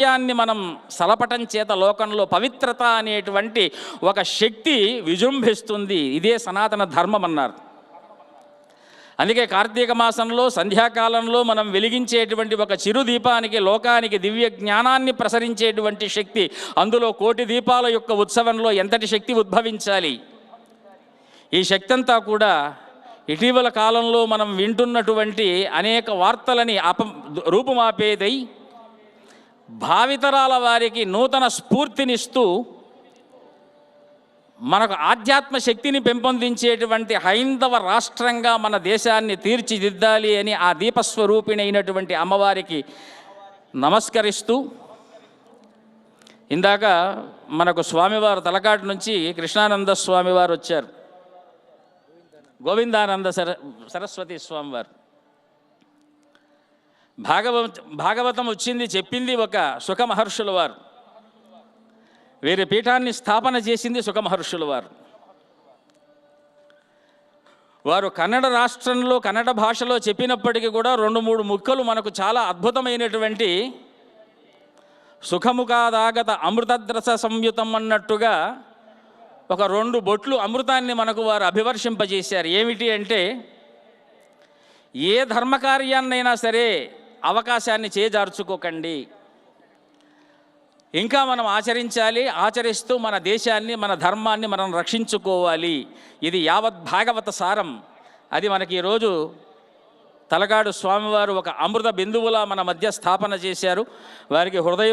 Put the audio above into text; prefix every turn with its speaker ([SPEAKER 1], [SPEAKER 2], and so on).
[SPEAKER 1] హృదయాన్ని మనం సలపటం చేత లోకంలో పవిత్రత అనేటువంటి ఒక శక్తి విజృంభిస్తుంది. ఇదే సనాతన ధర్మం అన్నారు. అందుకే కార్తీక మాసంలో సంధ్యాకాలంలో మనం వెలిగించేటువంటి ఒక చిరు దీపానికి లోకానికి దివ్య జ్ఞానాన్ని ప్రసరించేటువంటి శక్తి అందులో కోటి దీపాల యొక్క ఉత్సవంలో ఎంతటి శక్తి ఉద్భవించాలి? ఈ శక్తి అంతా కూడా ఇటీవల కాలంలో మనం వింటున్నటువంటి అనేక వార్తలని అప రూపుమాపేదై భావితరాల వారికి నూతన స్ఫూర్తినిస్తూ మనకు ఆధ్యాత్మ శక్తిని పెంపొందించేటువంటి హైందవ రాష్ట్రంగా మన దేశాన్ని తీర్చిదిద్దాలి అని ఆ దీపస్వరూపిణి అయినటువంటి అమ్మవారికి నమస్కరిస్తూ ఇందాక మనకు స్వామివారు తలకాటు నుంచి కృష్ణానంద స్వామివారు వచ్చారు. గోవిందానంద సర సరస్వతి స్వామివారు. భాగవత భాగవతం వచ్చింది చెప్పింది ఒక సుఖమహర్షుల వారు. వీరి పీఠాన్ని స్థాపన చేసింది సుఖమహర్షుల వారు. వారు కన్నడ రాష్ట్రంలో కన్నడ భాషలో చెప్పినప్పటికీ కూడా రెండు మూడు ముక్కలు మనకు చాలా అద్భుతమైనటువంటి సుఖముఖాదాగత అమృతద్రస సంయుతం అన్నట్టుగా ఒక రెండు బొట్లు అమృతాన్ని మనకు వారు అభివర్షింపజేశారు. ఏమిటి అంటే ఏ ధర్మకార్యాన్నైనా సరే అవకాశాన్ని చేజార్చుకోకండి. ఇంకా మనం ఆచరించాలి ఆచరిస్తూ మన దేశాన్ని మన ధర్మాన్ని మనం రక్షించుకోవాలి. ఇది యావత్ భాగవత సారం. అది మనకి ఈరోజు తలగాడు స్వామివారు ఒక అమృత బిందువులా మన మధ్య స్థాపన చేశారు. వారికి హృదయ